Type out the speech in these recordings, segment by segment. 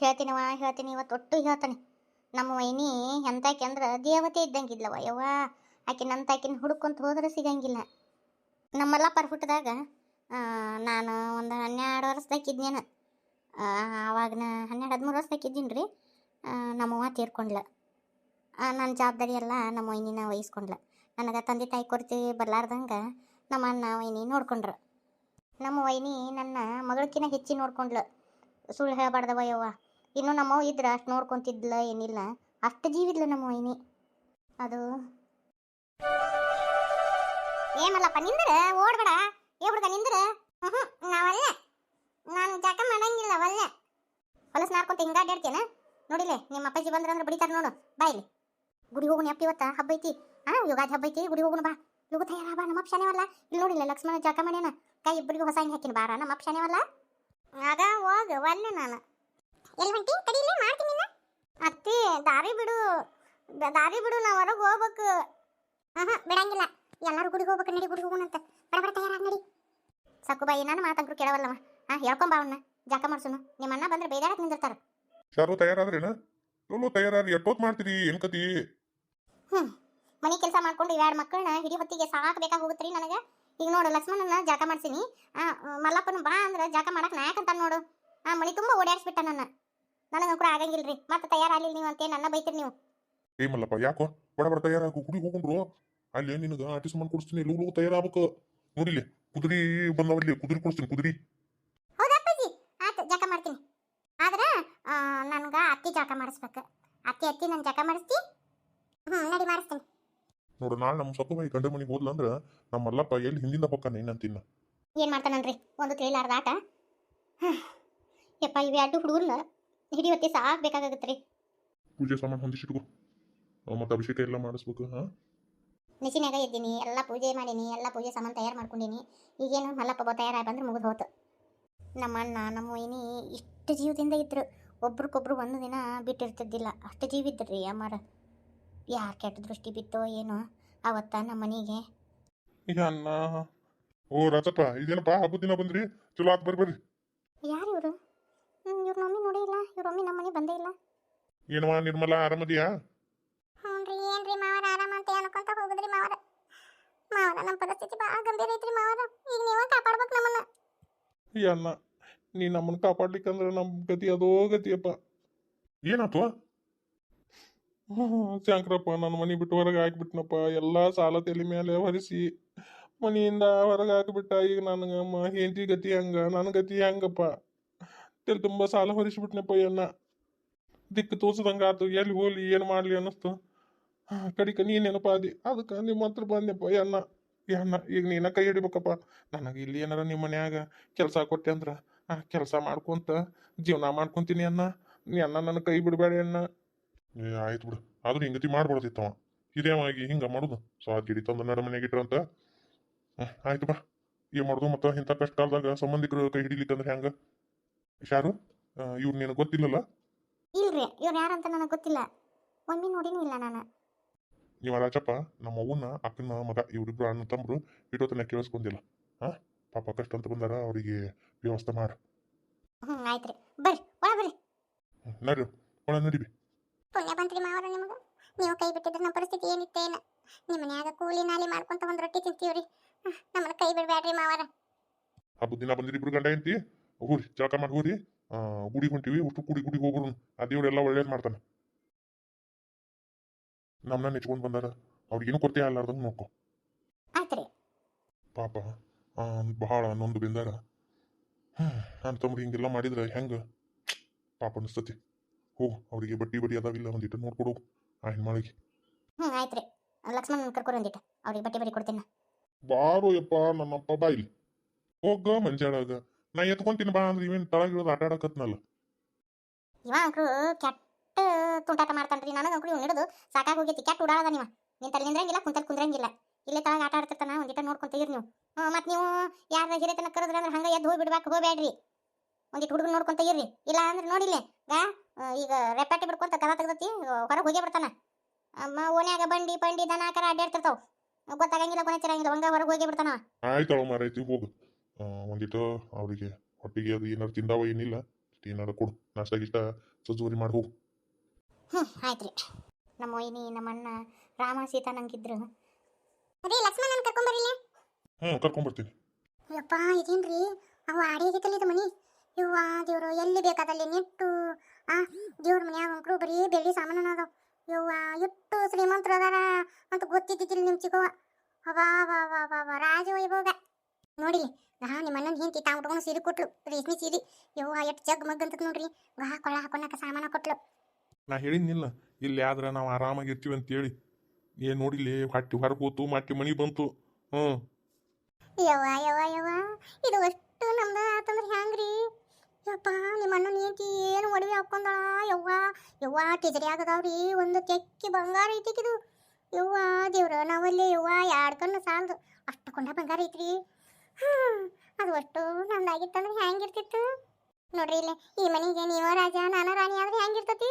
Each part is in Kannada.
ಹೇಳ್ತೀನವ ಹೇಳ್ತೀನಿ, ಇವತ್ತು ಒಟ್ಟು ಹೇಳ್ತಾನೆ. ನಮ್ಮ ವೈನಿ ಎಂತಾಕಿ ಅಂದ್ರೆ ದೇವತೆ ಇದ್ದಂಗಿಲ್ಲವ ಯವ್ವ. ಆಕೆ ನಂತಾಕಿನ ಹುಡ್ಕೊಂತ ಹೋದ್ರೆ ಸಿಗಂಗಿಲ್ಲ. ನಮ್ಮೆಲ್ಲ ಪರ್ಫುಟ್ದಾಗ ನಾನು ಒಂದು ಹನ್ನೆರಡು ವರ್ಷದಾಕಿದ್ನೇನು ಆವಾಗ ನಾ ಹನ್ನೆರಡು, ಹದಿಮೂರು ವರ್ಷದಾಕಿದ್ದೀನಿ ರೀ ನಮ್ಮವ್ವ ತೀರ್ಕೊಂಡ್ಲ. ನನ್ನ ಜವಾಬ್ದಾರಿ ಎಲ್ಲ ನಮ್ಮ ವೈನಿನ ವಹಿಸ್ಕೊಂಡ್ಲ. ನನಗೆ ತಂದೆ ತಾಯಿ ಕೊರತೆ ಬರ್ಲಾರ್ದಂಗೆ ನಮ್ಮ ಅಣ್ಣ ವೈನಿ ನೋಡ್ಕೊಂಡ್ರು. ನಮ್ಮ ವೈನಿ ನನ್ನ ಮಗಳಕಿನ ಹೆಚ್ಚಿ ನೋಡ್ಕೊಂಡ್ಲು. ಸುಳ್ಳು ಹೇಳಬಾರ್ದವ ಯವ್ವ. ಇನ್ನು ನಮ್ಮವ್ ಇದ್ರೆ ಅಷ್ಟು ನೋಡ್ಕೊಂತಿದ್ಲ ಏನಿಲ್ಲ. ಅಷ್ಟು ಜೀವಿದ್ಲ ನಮ್ಮ ಇನಿ ಅದು. ಏಮಲ್ಲಪ್ಪ ನಿಂದ್ರ? ಓಡ್ಬೇಡ. ಏ ಹುಡುಗ, ನಿಂದ್ರ? ಹ್ಞೂ ನಾವಲ್ಲ ನಾನು ಜಾಕ ಮಾಡಂಗಿಲ್ಲ, ಒಲ್ಲೆ. ಹೊಲಸ್ ನಾರ್ಕೊಂತ ಹಿಂಗ ಅಡ್ಡಾಡ್ತೇನೆ ನೋಡಿಲೆ, ನಿಮ್ಮ ಅಪ್ಪಾಜಿ ಬಂದ್ರ ಅಂದ್ರೆ ಬಡಿತಾರೆ ನೋಡು. ಬಾಯಿಲಿ ಗುಡಿ ಹೋಗುಣ ಅಪ್ಪ ಇವತ್ತ, ಹಬ್ಬ ಐತಿ. ಹಾ ಯುಗಾದಿ ಹಬ್ಬ ಐತಿ, ಗುಡಿ ಹೋಗುಣ ಬಾ. ಯುಗ ತಯಾರ ಬಾ ನಮ್ಮ ಅಪ್ಪ ಇಲ್ಲಿ ನೋಡಿಲ್ಲ ಲಕ್ಷ್ಮಣ ಜಾಕ ಮಾಡ್ಯಾನ. ಕೈ ಇಬ್ಬರಿಗೂ ಹೊಸ ಹಿಂಗೆ ಹಾಕಿನ, ಬಾರ. ನಮ್ಮ ಶಾನೆವಲ್ಲ ಆಗ ಹೋಗ, ಒಲ್ಲೆ ನಾನು. ಎಲ್ಲಿ ಹೊಂಟಿ? ತಡಿಲೇ ಮಾಡ್ತೀನಿ ನಿನ್ನ ಅತ್ತಿ ದಾರಿ ಬಿಡು. ದಾರಿ ಬಿಡು ನಾವು ಹೊರಗೆ ಹೋಗ್ಬೇಕು. ಹಾಂ ಬಿಡಂಗಿಲ್ಲ. ಎಲ್ಲರೂ ಗುಡಿಗೆ ಹೋಗ್ಬೇಕು ನಡಿ ಗುಡಿಗೆ ಹೋಗೋಣಂತ. ಬಡ ಬಡ ತಯಾರಾಗಿ ನಡಿ. ಸಕ್ಕುಬಾಯಿ ಬಾಯಿ ನಾನು ಮಾತಂಕ್ರು ಹಾ ಹಾಂ ಹೇಳ್ಕೊಂಬ ಅವನ್ನ ಜಾಕ ಮಾಡ್ಸುನು. ನಿಮ್ಮ ಅಣ್ಣ ಬಂದ್ರೆ ಬೇದಾಡಕ್ ನಿಂದಿರ್ತಾರ. ಶಾರು ತಯಾರಾದ್ರೇನ ಚಲೋ ತಯಾರಾದ್ರಿ. ಎಷ್ಟೊತ್ತು ಮಾಡ್ತೀರಿ? ಏನ್ ಕತಿ? ಹ್ಞೂ ಮನೆ ಕೆಲಸ ಮಾಡ್ಕೊಂಡು ಇವೆರಡು ಮಕ್ಕಳನ್ನ ಹಿಡಿ ಹೊತ್ತಿಗೆ ಸಾಕಬೇಕಾಗಿ ಹೋಗುತ್ತೆ ರೀ ನನಗೆ? ಈಗ ನೋಡು ಲಕ್ಷ್ಮಣನ ಜಾಕ ಮಾಡ್ಸೀನಿ. ಆ, ಮಲ್ಲಪ್ಪನ ಬಾ ಅಂದ್ರೆ ಜಾಕ ಮಾಡಕ್ ನಾಯಕಂತ ನೋಡು. ಆ ಮನೆ ತುಂಬ ಓಡಾಡಿಸ್ಬಿಟ್ಟ ನನ್ನ. ನನಗೆ ಕೂಡ ಆಗಂಗಿಲ್ರಿ. ಮತ್ತೆ ತಯಾರಾಗಲಿಲ್ಲ ನೀವು ಅಂತ ನನ್ನ ಬೈತೀರಿ ನೀವು. ಏ ಮಲ್ಲಪ್ಪ ಯಾಕೋ ಬಡ ಬಡ ತಯಾರಾಗು ಕುಡಿ ಹೋಗುಂಡ್ರು ಅಲ್ಲಿ ನಿನಗ ಆರ್ಟಿಸ್ ಮಾಡಿ ಕೊಡಿಸ್ತೀನಿ ಲೂ ಲೂ ತಯಾರಾಗಬೇಕು. ನೋಡಿಲಿ ಕುದುರಿ ಬಂದವಲ್ಲಿ ಕುದುರಿ ಕೊಡಿಸ್ತೀನಿ ಕುದುರಿ. ಹೌದಪ್ಪಾಜಿ ಆಯ್ತು ಜಾಕ ಮಾಡ್ತೀನಿ. ಆದ್ರೆ ನನ್ಗೆ ಅತ್ತಿ ಜಾಕ ಮಾಡಿಸ್ಬೇಕು. ಅತ್ತಿ ಅತ್ತಿ ನನ್ನ ಜಾಕ ಮಾಡಿಸ್ತಿ. ಹ್ಞೂ ನಡಿ ಮಾಡಿಸ್ತೀನಿ. ನೋಡು ನಾಳೆ ನಮ್ಮ ಸೊಕ್ಕಬಾಯಿ ಗಂಡ ಮನೆಗೆ ಹೋದ್ಲ ಅಂದ್ರೆ ನಮ್ಮ ಮಲ್ಲಪ್ಪ ಎಲ್ಲಿ ಹಿಂದಿನ ಪಕ್ಕ ಏನಂತಿನ್ನ ಏನು ಮಾಡ್ತಾನನ್ರಿ? ಒಂದು ತಿಳಿಲಾರ್ದ ಆಟ. ಯಪ್ಪ ಇವೆ ಅಡ್ಡು ಹುಡುಗರ್ನ ಹಿಡಿ ಹೊತ್ತಿ ಸಾಕು ಬೇಕಾಗತ್ತೆ ರೀ ಪೂಜೆ ಸಾಮಾನು ಹೊಂದಿಸಿಟ್ಕೋ ಮತ್ತೆ ಅಭಿಷೇಕ ಎಲ್ಲ ಮಾಡಿಸ್ಬೇಕು ಹಾ ನಿಶಿನ್ಯಾಗ ಇದ್ದೀನಿ ಎಲ್ಲ ಪೂಜೆ ಮಾಡೀನಿ ಎಲ್ಲ ಪೂಜೆ ಸಾಮಾನು ತಯಾರು ಮಾಡ್ಕೊಂಡೀನಿ. ಈಗೇನು ಮಲ್ಲಪ್ಪ ತಯಾರಾಗಿ ಬಂದ್ರೆ ಮುಗಿದು ಹೋತು. ನಮ್ಮ ಅಣ್ಣ ನಮ್ಮ ವೈನಿ ಇಷ್ಟು ಜೀವದಿಂದ ಇದ್ರು. ಒಬ್ರಿಗೊಬ್ರು ಒಂದು ದಿನ ಬಿಟ್ಟಿರ್ತಿದ್ದಿಲ್ಲ. ಅಷ್ಟು ಜೀವ ರೀ ಅಮ್ಮರ. ಯಾರು ಕೆಟ್ಟ ದೃಷ್ಟಿ ಬಿತ್ತೋ ಏನೋ ಅವತ್ತ ನಮ್ಮ ಮನೆಗೆ. ಅಣ್ಣ. ಓ ರಾಜಪ್ಪ ಇದೇನಪ್ಪ ಹಬ್ಬದ ದಿನ ಬಂದ್ರಿ? ಚಲೋ ಆತ್ ಬರ್ರಿ. ಯಾರು ಇವರು? ಇವ್ರ ನಮ್ಮ ಮನೆ ಬಂದೇ ಇಲ್ಲ. ಏನವ ನಿರ್ಮಲ ಆರಾಮದಿಯಾ ಹ್ಞೂ ಏನ್ರಿ ಮಾವರ ಆರಾಮ ಅಂತ ಅನ್ಕೊಂತ ಹೋಗುದ್ರಿ ಮಾವರ? ಮಾವರ ನಮ್ಮ ಪರಿಸ್ಥಿತಿ ಭಾಳ ಗಂಭೀರ ಐತ್ರಿ ಮಾವರ. ಈಗ ನೀವ ಕಾಪಾಡ್ಬೇಕು ನಮ್ಮನ್ನ. ಈ ಅಣ್ಣ ನೀ ನಮ್ಮನ್ನ ಕಾಪಾಡ್ಲಿಕ್ಕಂದ್ರ ನಮ್ಮ ಗತಿ ಅದೋ ಗತಿಯಪ್ಪ. ಏನಾತು? ಶಂಕರಪ್ಪ ನನ್ನ ಮನೆ ಬಿಟ್ಟು ಹೊರಗೆ ಹಾಕ್ಬಿಟ್ನಪ್ಪ ಎಲ್ಲ ಸಾಲ ತಲೆ ಮೇಲೆ ಹೊರಿಸಿ ಮನೆಯಿಂದ ಹೊರಗೆ ಹಾಕಿಬಿಟ್ಟ ಈಗ ನನಗೆ ಹೆಂಡತಿ ಗತಿ ಹಂಗ ನನ್ನ ಗತಿ ಹೆಂಗಪ್ಪ. ತಲೆ ತುಂಬ ಸಾಲ ಹೊರಿಸ್ಬಿಟ್ನಪ್ಪ ಅಣ್ಣ. ದಿಕ್ಕು ತೋರ್ಸದಂಗ ಆತು. ಎಲ್ಲಿ ಹೋಗ್ಲಿ ಏನು ಮಾಡ್ಲಿ ಅನ್ನಿಸ್ತು. ಕಡಿಕ ನೀ ಅದಿ ಅದಕ್ಕೆ ನಿಮ್ಮ ಹತ್ರ ಬಂದೆಪ್ಪ ಅಣ್ಣ. ಅಣ್ಣ, ಈಗ ನೀನ ಕೈ ಹಿಡಿಬೇಕಪ್ಪ. ನನಗೆ ಇಲ್ಲಿ ಏನಾರ ನಿಮ್ಮ ಮನ್ಯಾಗ ಕೆಲಸ ಕೊಟ್ಟೆ ಅಂದ್ರ, ಆ, ಕೆಲಸ ಮಾಡ್ಕೊಂತ ಜೀವನ ಮಾಡ್ಕೊಂತೀನಿ ಅಣ್ಣ. ನೀ ಅಣ್ಣ ನನ್ನ ಕೈ ಬಿಡಬೇಡ ಅಣ್ಣ. ಏ, ಆಯ್ತು ಬಿಡು. ಆದ್ರೂ ಹಿಂಗತಿ ಮಾಡ್ಬಾರ್ದಿತ್ತವ ಇದೇವಾಗಿ ಹಿಂಗ ಮಾಡುದು. ಸ್ವಾದ್ ಗಿಡಿ ತಂದು ನಡ ಮನೆಗೆ ಇಟ್ರಂತ. ಆಯ್ತು ಬಾ. ಏನ್ ಮಾಡುದು ಮತ್ತ ಇಂಥ ಕಷ್ಟ ಕಾಲದಾಗ ಸಂಬಂಧಿಕರು ಕೈ ಹಿಡಿಲಿಕ್ಕಂದ್ರೆ ಹೆಂಗ? ಶಾರು ಇವ್ರು ನಿನಗೆ ಗೊತ್ತಿಲ್ಲಲ್ಲ? ಇಲ್ರಿ ಇವ್ರು ಯಾರಂತ ನನಗೆ ಗೊತ್ತಿಲ್ಲ. ಒಮ್ಮೆ ನೋಡಿನೂ ಇಲ್ಲ ನಾನು. ನೀವು ರಾಜಪ್ಪ ನಮ್ಮ ಅವ್ವನ ಅಕ್ಕನ ಮಗ ಇವರಿಬ್ರು ಅಣ್ಣ ತಮ್ಮರು ಇಡೋತನ ಕೇಳಿಸ್ಕೊಂಡಿಲ್ಲ. ಹಾ ಪಾಪ ಕಷ್ಟ ಅಂತ ಬಂದಾರ ಅವರಿಗೆ ವ್ಯವಸ್ಥೆ ಮಾಡು. ಹ್ಞೂ ಆಯ್ತು ರೀ ಬರ್ರಿ ಒಳ ಬರ್ರಿ. ನಡಿ ನಡ್ರಿ ಒಳ ನಡಿಬಿ ಪುಣ್ಯ ಬಂತ್ರಿ ಮಾವರ ನಿಮಗೆ. ನೀವು ಕೈ ಬಿಟ್ಟಿದ್ರೆ ನಮ್ಮ ಪರಿಸ್ಥಿತಿ ಏನಿತ್ತೇನ? ನಿಮ್ಮ ಮನ್ಯಾಗ ಕೂಲಿ ನಾಲಿ ಮಾಡ್ಕೊಂತ ಒಂದು ರೊಟ್ಟಿ ತಿಂತೀವ್ರಿ. ನಮ್ಮನ್ನ ಕೈ ಬಿಡಬೇಡ್ರಿ ಮಾವರ. ಹಬ್ಬದ ದಿನ ಬಂದಿರಿ ಇಬ್ರು ಗಂಡ ಎಂತಿ ಹೋಗ್ರಿ ಜಳಕ ಮಾಡಿ ಹೋಗ್ರಿ ಆ, ಗುಡಿಗೆ ಹೊಂಟಿವಿ ಅಷ್ಟು ಗುಡಿ ಗುಡಿಗೆ ಹೋಗ್ರು ಆ ದೇವ್ರೆಲ್ಲ ಒಳ್ಳೇದು ಮಾಡ್ತಾನೆ. ನಮ್ಮನ್ನ ನೆಚ್ಕೊಂಡು ಬಂದಾರ. ಅವ್ರಿಗೇನು ಕೊರತೆ ಆಗ್ಲಾರ್ದಂಗೆ ನೋಡ್ಕೊ. ಪಾಪ ಆ, ಬಹಳ ನೊಂದು ಬಿಂದಾರ. ಹ್ಮ್ ನನ್ನ ತಮ್ಮ ಹಿಂಗೆಲ್ಲ ಮಾಡಿದ್ರೆ ಹೆಂಗೆ? ಪಾಪ ಅನಿಸ್ತತಿ. ಹೋಗು ಅವರಿಗೆ ಬಟ್ಟಿ ಬಡಿ ಅದಾವಿಲ್ಲ ಒಂದಿಟ್ಟು ನೋಡ್ಕೊಡು ಆ ಹೆಣ್ಮಾಳಿಗೆ. ಹ್ಞೂ ಆಯ್ತು ರೀ ಲಕ್ಷ್ಮಣ್ ಕರ್ಕೊಂಡು ಒಂದಿಟ್ಟು ಅವ್ರಿಗೆ ಬಟ್ಟೆ ಬರಿ ಕೊಡ್ತೀನಿ. ಬಾರೋ ಯಪ್ಪ ನನ್ನಪ್ಪ ಬಾಯಿಲಿ. ಹೋಗ ಮಂಜಾಳಾಗ. ನಾ ಎತ್ಕೊಂತೀನಿ ಬಾ ಅಂದ್ರೆ ಇವೇನು ತಳಗಿರೋದು ಆಟ ಆಡಕತ್ನಲ್ಲ ಇವ ಅಂಕ್ರು ಕೆಟ್ಟ ತುಂಟಾಟ ಮಾಡ್ತಾನ್ರಿ ನನಗೆ ಅಂಕ್ರು ಇವ್ನು ಹಿಡಿದು ಸಾಕಾಗಿ ಹೋಗೈತಿ. ಕೆಟ್ಟ ಉಡಾಳದ ನೀವ. ನಿಂತಲ್ಲಿ ನಿಂದ್ರಂಗಿಲ್ಲ ಕುಂತಲ್ಲಿ ಕುಂದ್ರಂಗಿಲ್ಲ. ಇಲ್ಲೇ ತಳಗ ಆಟ ಆಡ್ತಿರ್ತಾನ ಒಂದಿಟ ನೋಡ್ಕೊಂತ ಇರಿ ನೀವು. ಹ್ಞೂ ಮತ್ತು ನೀವು ಯಾರ ಹಿರಿತನ ಕರೆದ್ರೆ ಅಂದ್ರೆ ಹಂಗೆ ಎದ್ದು ಹೋಗಿ ಬಿಡ್ಬೇಕು ಹೋಗ್ಬೇಡ್ರಿ ಒಂದಿಟ್ಟು ಹುಡುಗರು ನೋಡ್ಕೊಂತ ಇರ್ರಿ. ಇಲ್ಲ ಅಂದ್ರೆ ನೋಡಿಲ್ಲ ಗಾ ಈಗ ರೆಪಾಟಿ ಬಿಡ್ಕೊಂತ ಕದ ತೆಗ್ದತಿ ಹೊರಗೆ ಹೋಗೇ ಬಿಡ್ತಾನ. ಅಮ್ಮ ಓನ್ಯಾಗ ಬಂಡಿ ಬಂಡಿ ದನ ಕರ ಅಡ್ಡಾಡ್ತಿರ್ತಾವ ಗೊತ್ತಾಗಂಗಿಲ್ಲ ಕೊನೆತಿರಂಗಿಲ್ಲ ಹಂಗ ಹೊರಗೆ ಹೋಗೇ ಬಿಡ್ತಾನ ಆಯ್ತವ ಮಾರೈತಿ ಹೋಗು. ಒಂದಿಟ್ಟು ಅವರಿಗೆ ಹೊಟ್ಟಿಗೆ ಅದು ಏನಾರು ತಿಂದಾವ ಏನಿಲ್ಲ ಏನಾರ ಕೊಡು ನಾಷ್ಟ ಗಿಷ್ಟ ಸಜ್ಜೂರಿ ಮಾಡಿ ಹೋಗು. ಹ್ಞೂ ಆಯ್ತು ರೀ. ನಮ್ಮ ವೈನಿ ನಮ್ಮ ಅಣ್ಣ ರಾಮ ಸೀತಾ ನಂಗಿದ್ರು. ಅದೇ ಲಕ್ಷ್ಮಣನ ಕರ್ಕೊಂಬರಿಲ್ಲ ಹ್ಞೂ ಕರ್ಕೊಂಬರ್ತೀನಿ ಯಪ್ಪ ಇದೇನ್ರಿ? ಅವ ಅಡಿಯಾಗಿತ್ತಲ್ಲ ಇದು ಮನಿ? ಇವ್ವ ದೇವ್ರು ಎಲ್ಲಿ ಬೇಕಾದಲ್ಲಿ ನೆಟ್ಟು ಆ ದೇವ್ರ ಮನ್ಯಾಗ ಅಂಕರು ಬರೀ ಬೆಳ್ಳಿ ಸಾಮಾನು ಅದಾವ. ಯವ್ವ ಎಷ್ಟು ಶ್ರೀಮಂತರು ಅದಾರ ಅಂತ ಗೊತ್ತಿದ್ದಿದ್ದಿಲ್ಲ ನಿಮ್ಮ ಚಿಕ್ಕವ್ವ. ಅವಾ ವಾ ವಾ ವಾ ವಾ ರಾಜ ವೈಭೋಗ. ನೋಡಿಲಿ ಗಾ ನಿಮ್ಮ ಅಣ್ಣನ ಹೆಂಡತಿ ತಾವು ಉಟ್ಕೊಂಡು ಸೀರೆ ಕೊಟ್ಲು ರೇಷ್ಮೆ ಸೀರೆ. ಯವ್ವ ಎಷ್ಟು ಜಗ್ ಮಗ್ ಅಂತ ನೋಡ್ರಿ. ಗಾ ಕೊಳ್ಳ ಹಾಕೊಂಡಾಕ ಸಾಮಾನ ಕೊಟ್ಲು. ನಾ ಹೇಳಿದ್ನಿಲ್ಲ ಇಲ್ಲಿ ಆದ್ರೆ ನಾವು ಆರಾಮಾಗಿರ್ತೀವಿ ಅಂತೇಳಿ. ಏನ್ ನೋಡಿಲಿ ಹಟ್ಟಿ ಹೊರಗೆ ಹೋತು ಮಟ್ಟಿ ಮನಿ ಬಂತು. ಹ್ಞೂ ಯವ್ವ ಯವ್ವ ಯವ್ವ ಇದು ಅಷ್ಟು ನಮ್ದ ಆತಂದ್ರೆ ಹ್ಯಾಂಗ್ರಿ? ಯಪ್ಪ ನಿಮ್ಮ ಅಣ್ಣನ ಹೆಂಡತಿ ಏನು ಒಡವೆ ಹಾಕೊಂಡಳ ಯವ್ವ ಯವ್ವ ಟಿಜರಿ ಆಗದವ್ರಿ ಒಂದು ತೆಕ್ಕಿ ಬಂಗಾರ ಐತಿಕಿದು ಯವ್ವ ದೇವ್ರ ನಾವಲ್ಲಿ ಯವ್ವ ಎರಡು ಕಣ್ಣು ಸಾಲದು. ಅಷ್ಟು ಕೊಂಡ ಬಂಗಾರ ಐತ್ರಿ. ಅದು ಒಟ್ಟು ನಂದಾಗಿತ್ತಂದ್ರೆ ಹ್ಯಾಂಗಿರ್ತಿತ್ತು? ನೋಡ್ರಿ ಇಲ್ಲಿ ಈ ಮನೆಗೆ ನೀವ ರಾಜ ನಾನ ರಾಣಿ ಆದ್ರೆ ಹ್ಯಾಂಗಿರ್ತತಿ?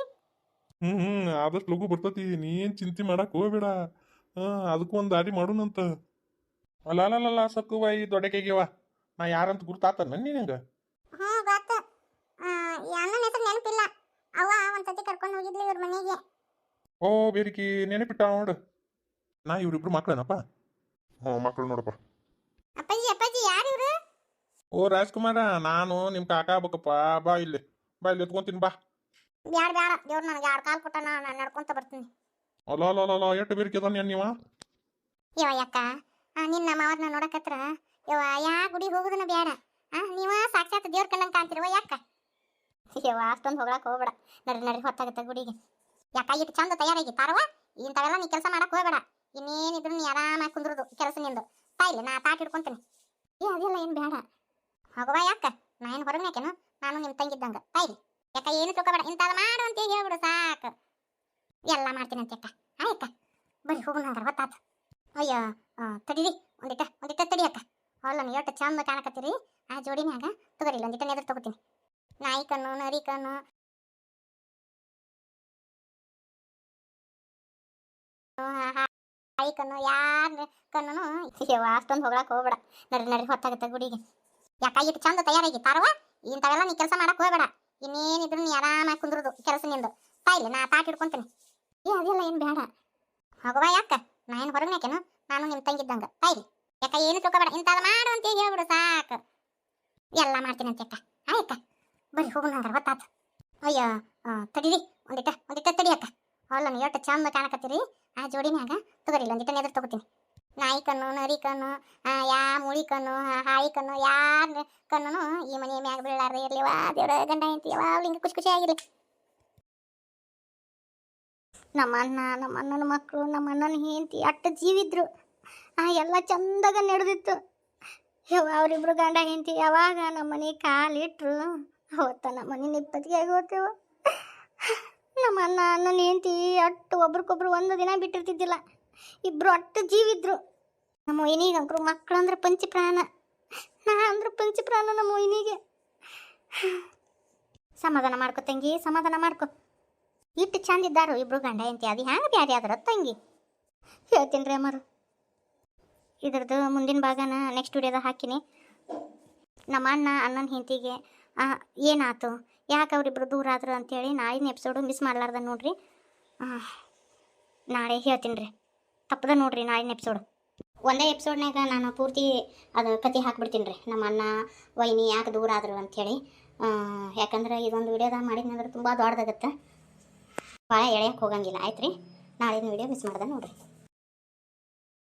ಹ್ಮ್ ಹ್ಮ್ ಆದಷ್ಟು ಲಘು ಬರ್ತತಿ ನೀನ್ ಚಿಂತೆ ಮಾಡಕ್ ಹೋಗ್ಬೇಡ. ಹಾ ಅದಕ್ಕೂ ಒಂದ್ ದಾರಿ ಮಾಡೋಣಂತ. ಅಲ್ಲ ಅಲ್ಲ ಸಕ್ಕು ಬಾಯಿ ದೊಡ್ಡಕೆಗೆವ ನಾ ಯಾರಂತ ಗುರ್ತಾತ ನಿನಗ ಹ್ಞೂ ಗೊತ್ತ. ಅಣ್ಣನ ಹೆಸರು ನೆನಪಿಲ್ಲ. ಒಂದ್ಸತಿ ಕರ್ಕೊಂಡು ಹೋಗಿದ್ಲು ಇವ್ರ ಮನೆಗೆ. ಓ ಬೇರಿಕಿ ನೆನಪಿಟ್ಟ ನೋಡು. ನಾ ಇವ್ರಿಬ್ರು ಮಕ್ಳೇನಪ್ಪ? ಹ್ಞೂ ಮಕ್ಕಳು ನೋಡಪ್ಪ ಅಪ್ಪಾಜಿ ಅಪ್ಪಾಜಿ ಯಾರು ಇವ್ರು ಓ ರಾಜ್ಕುಮಾರ ನಾನು ನಿಮ್ ಕಾಕ ಆಗ್ಬೇಕಪ್ಪ ಬಾ ಇಲ್ಲಿ ಬಾ ಇಲ್ಲಿ ಎತ್ಕೊಂತೀನಿ ಬಾ ಬ್ಯಾಡ ಬ್ಯಾಡ ದೇವ್ರು ನನಗೆ ಎರಡು ಕಾಲು ಕೊಟ್ಟ ನಾನು ನಡ್ಕೊಂತ ಬರ್ತೀನಿ ಅಲ್ಲ ಅಲ್ಲ ಅಲ್ಲ, ಅಲ್ಲ ಎಷ್ಟು ಬೇರಿಕೆ ಅದ ನೀವ ಯವ ಯಾಕ ಆ, ನಿನ್ನ ಮಾವರ್ನ ನೋಡಕತ್ರ ಯವ ಯಾ ಗುಡಿ ಹೋಗುದನ ಬ್ಯಾಡ ಆ ನೀವ ಸಾಕ್ಷಾತ್ ದೇವ್ರ ಕಣ್ಣಂಗ್ ಕಾಣ್ತಿರುವ ಯಾಕ ಯವ ಅಷ್ಟೊಂದು ಹೋಗ್ಳಕ್ ಹೋಗ್ಬೇಡ ನಡ್ರಿ ನಡ್ರಿ ಹೊತ್ತಾಗತ್ತ ಗುಡಿಗೆ ಯಾಕ ಇಟ್ಟು ಚಂದ ತಯಾರಾಗಿ ತಾರವ ಇಂಥವೆಲ್ಲ ನೀ ಕೆಲಸ ಮಾಡಕ್ ಹೋಗ್ಬೇಡ ಇನ್ನೇನಿದ್ರು ನೀ ಆರಾಮಾಗಿ ಕುಂದ್ರದು ಕೆಲಸ ನಿಂದು ತಾಯಿಲ್ಲ ನಾ ತಾಟ್ ಹಿಡ್ಕೊಂತೀನಿ ಏ ಅದೆಲ್ಲ ಏನು ಬೇಡ ಹೋಗವ ಯಾಕ? ನಾ ಏನು ಹೊರಗೆ ಯಾಕೆನು ನಾನು ನಿಮ್ಮ ತಂಗಿದ್ದಂಗ. ತಾಯಿ ಯಾಕ ಏನು ತಿಳ್ಕೊಬೇಡ ಇಂಥದ್ದು ಮಾಡು ಅಂತ ಹೇಳ್ಬಿಡು, ಸಾಕು. ಎಲ್ಲ ಮಾಡ್ತೀನಿ ಅಂತ ಯಾಕ ಆಯ್ತಾ? ಬರ್ರಿ ಹೋಗೋಣ ಹಂಗಾರ ಹೊತ್ತಾತು ಅಯ್ಯ ತಡೀರಿ. ಒಂದಿಟ ಒಂದಿಟ ತಡಿಯಕ್ಕ ಅಲ್ಲ ನೀವು ಎಷ್ಟು ಚಂದ ಕಾಣಕತ್ತೀರಿ. ಆ ಜೋಡಿನಾಗ ತಗೋರಿ ಒಂದಿಟ ನೆದ್ರ ತಗೋತೀನಿ. ನಾಯಿ ಕಣ್ಣು ನರಿ ಕಣ್ಣು ಹಾಯಿ ಕಣ್ಣು ಯಾರ ಕಣ್ಣು ಅಷ್ಟೊಂದು ಹೋಗ್ಳಕ್ ಹೋಗ್ಬೇಡ. ನಡ್ರಿ ನಡ್ರಿ, ಹೊತ್ತಾಗತ್ತೆ ಗುಡಿಗೆ. ಯಾಕ ಇಟ್ಟು ಚಂದ ತಯಾರಾಗಿ ತಾರವ ಇಂಥವೆಲ್ಲ ನೀ ಕೆಲಸ ಮಾಡಕ್ ಹೋಗ್ಬೇಡ. ಇನ್ನೇನಿದ್ರು ನೀ ಆರಾಮ ಕುಂದ್ರದು ಕೆಲಸ ನಿಂದು. ತಾಯಿಲಿ ನಾ ತಾಟ್ ಹಿಡ್ಕೊಂತೀನಿ. ಏ, ಅದೆಲ್ಲ ಏನು ಬೇಡ ಹೋಗುವ ಯಾಕ? ನಾ ಏನು ಹೊರಗೆ ಯಾಕೆನು? ನಾನು ನಿಮ್ಮ ತಂಗಿದ್ದಂಗ. ತಾಯಿಲಿ ಯಾಕ ಏನು ತಿಳ್ಕೊಬೇಡ. ಇಂಥದ್ದು ಮಾಡು ಅಂತ ಹೇಳ್ಬಿಡು, ಸಾಕು. ಎಲ್ಲ ಮಾಡ್ತೀನಿ ಅಂತ ಯಾಕ ಆಯ್ತಾ ಬರ್ರಿ, ಹೋಗೋಣ ಹಂಗಾರ ಹೊತ್ತಾತು. ಅಯ್ಯ ತಡೀರಿ. ಒಂದಿಟ ಒಂದಿಟ ತಡಿಯಕ್ಕ ಅಲ್ಲ ನೀವು ಎಷ್ಟು ಚಂದ ಕಾಣಕತ್ತೀರಿ. ಆ ಜೋಡಿನ್ಯಾಗ ತಗೋರಿ ಒಂದಿಟ ನೆದ್ರ ತಗೋತೀನಿ. ನಾಯಿ ಕಣ್ಣು, ನರಿ ಕಣ್ಣು ಯಾ, ಮುಳಿ ಕಣ್ಣು ಹಾಯಿ ಕಣ್ಣು, ಯಾರ ಕಣ್ಣು ಈ ಮನೆ ಮ್ಯಾಗ ಬೀಳಾರ್ದೆ ಇರ್ಲಿ ವಾ ದೇವ್ರ ಗಂಡ ಹೆಂಡತಿ ಯಾವಾಗ ಹಿಂಗೆ ಖುಷಿ ಆಗಿರ್ಲಿ. ನಮ್ಮ ಅಣ್ಣ, ನಮ್ಮ ಅಣ್ಣನ ಮಕ್ಕಳು ನಮ್ಮ ಅಣ್ಣನ ಹೆಂಡತಿ ಅಟ್ಟ ಜೀವಿದ್ರು ಆ, ಎಲ್ಲ ಚಂದಾಗ ನಡೆದಿತ್ತು. ಯಾವ ಅವರಿಬ್ರು ಗಂಡ ಹೆಂಡತಿ ಯಾವಾಗ ನಮ್ಮ ಮನೆ ಕಾಲಿಟ್ರು ಹೋತ ನಮ್ಮ ಮನೆ ನಿಪ್ಪತ್ತಿಗೆ ಆಗೋತೇವ ನಮ್ಮ ಅಣ್ಣ, ಅಣ್ಣನ ಹೆಂಡತಿ ಅಟ್ಟು ಒಬ್ರಿಗೊಬ್ರು ಒಂದು ದಿನ ಬಿಟ್ಟಿರ್ತಿದ್ದಿಲ್ಲ. ಇಬ್ರು ಅಟ್ಟ ಜೀವಿದ್ರು. ನಮ್ಮ ಮೊಯ್ನಿಗೆ ಅಂಕರು ಮಕ್ಕಳು ಅಂದ್ರೆ ಪಂಚ ಪ್ರಾಣ. ನಾ ಅಂದ್ರೆ ಪಂಚಪ್ರಾಣ ನಮ್ಮ ಮೊಯ್ನಿಗೆ ಸಮಾಧಾನ ಮಾಡ್ಕೊ ತಂಗಿ, ಸಮಾಧಾನ ಮಾಡ್ಕೊ. ಇಟ್ಟು ಚಂದ ಇದ್ದಾರು ಇಬ್ರು ಗಂಡ ಎಂತಿ ಅದು ಹ್ಯಾಂಗ ಬ್ಯಾರಿ ಆದ್ರ ತಂಗಿ? ಹೇಳ್ತೀನಿ ರೀ ಅಮ್ಮರು. ಇದ್ರದ್ದು ಮುಂದಿನ ಭಾಗನ ನೆಕ್ಸ್ಟ್ ವಿಡಿಯೋದಾಗ ಹಾಕಿನಿ. ನಮ್ಮ ಅಣ್ಣ, ಅಣ್ಣನ ಹೆಂಡತಿಗೆ ಏನಾಯ್ತು ಯಾಕೆ ಅವರಿಬ್ರು ದೂರ ಆದ್ರು ಅಂತೇಳಿ ನಾಳಿನ ಎಪಿಸೋಡು ಮಿಸ್ ಮಾಡಲಾರ್ದ ನೋಡ್ರಿ. ನಾಳೆ ಹೇಳ್ತೀನಿ ರೀ. ತಪ್ಪದ ನೋಡ್ರಿ ನಾಳಿನ ಎಪಿಸೋಡ್ ಒಂದೇ ಎಪಿಸೋಡ್ನಾಗ ನಾನು ಪೂರ್ತಿ ಅದು ಕತೆ ಹಾಕ್ಬಿಡ್ತೀನಿ ರೀ. ನಮ್ಮ ಅಣ್ಣ, ವೈನಿ ಯಾಕೆ ದೂರ ಆದರು ಅಂಥೇಳಿ ಯಾಕಂದ್ರೆ ಇದೊಂದು ವಿಡಿಯೋದಾಗ ಮಾಡಿದ್ನಂದ್ರೆ ತುಂಬ ದೊಡ್ಡದಾಗತ್ತೆ. ಭಾಳ ಎಳೆಯಕ್ಕೆ ಹೋಗಂಗಿಲ್ಲ. ಆಯ್ತು ರೀ ನಾಳಿನ ವಿಡಿಯೋ ಮಿಸ್ ಮಾಡ್ದೆ ನೋಡ್ರಿ.